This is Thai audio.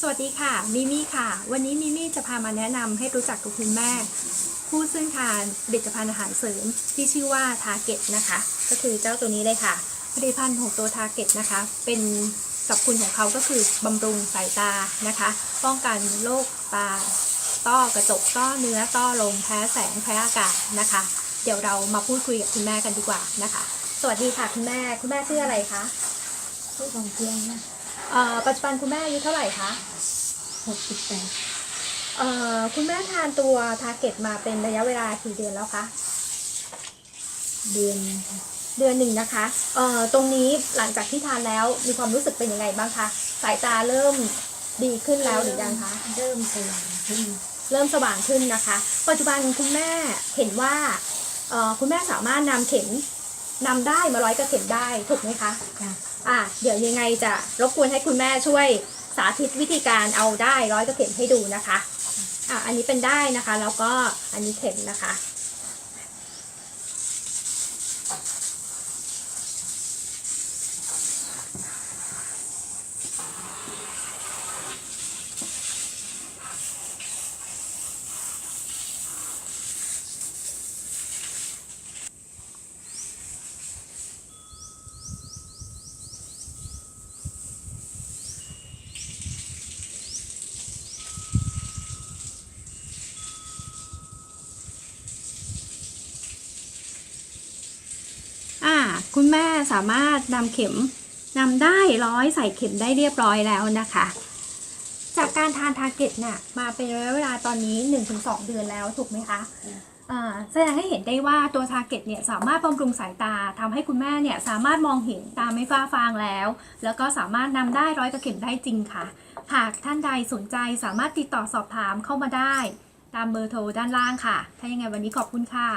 สวัสดีค่ะ มิมี่ค่ะ วันนี้มิมี่จะพามาแนะนำให้รู้จักกับคุณแม่ ผู้ซึ่งทานผลิตภัณฑ์อาหารเสริมที่ชื่อว่าทาเก็ตนะคะ ก็คือเจ้าตัวนี้เลยค่ะ ผลิตภัณฑ์ของตัวทาเก็ตนะคะ เป็นสรรพคุณของเขาก็คือบำรุงสายตานะคะ ป้องกันโรคตา ต้อกระจกต้อเนื้อต้อลมแพ้แสงแพ้อากาศนะคะ เดี๋ยวเรามาพูดคุยกับคุณแม่กันดีกว่านะคะ สวัสดีค่ะคุณแม่ คุณแม่ชื่ออะไรคะผู้ของเพียงนะ เอ่อปัจจุบันคุณแม่อายุเท่าไหร่คะหกสิบแปดเอ่อคุณแม่ทานตัวทาเก็ตมาเป็นระยะเวลากี่เดือนแล้วคะเดือนนะคะเดือนหนึ่งนะคะเอ่อตรงนี้หลังจากที่ทานแล้วมีความรู้สึกเป็นยังไงบ้างคะสายตาเริ่มดีขึ้นแล้วหรือยังคะ เริ่มสว่างขึ้นเริ่มสว่างขึ้นนะคะ ปัจจุบันคุณแม่เห็นว่าเอ่อคุณแม่สามารถนำเข็มนำได้มาร้อยกระเข็มได้ถูกไหมคะ ค่ะ อะเดี๋ยวยังไงจะรบกวนให้คุณแม่ช่วยสาธิตวิธีการเอาได้ร้อยกระเข็มให้ดูนะคะอะอันนี้เป็นได้นะคะ แล้วก็อันนี้เข็มนะคะ อ่า คุณแม่สามารถนำเข็มนำได้ร้อยใส่เข็มได้เรียบร้อยแล้วนะคะ จากการทานทาร์เก็ตเนี่ยมาเป็นระยะเวลาตอนนี้ 1-2 เดือนแล้วถูกไหมคะแสดงให้เห็นได้ว่าตัวทาร์เก็ตเนี่ยสามารถบำรุงสายตาทำให้คุณแม่เนี่ยสามารถมองเห็นตาไม่ฟ้าฟางแล้ว แล้วก็สามารถนำได้ร้อยกระเข็มได้จริงค่ะ หากท่านใดสนใจสามารถติดต่อสอบถามเข้ามาได้ ตามเบอร์โทรด้านล่างค่ะ ถ้ายังไงวันนี้ขอบคุณค่ะ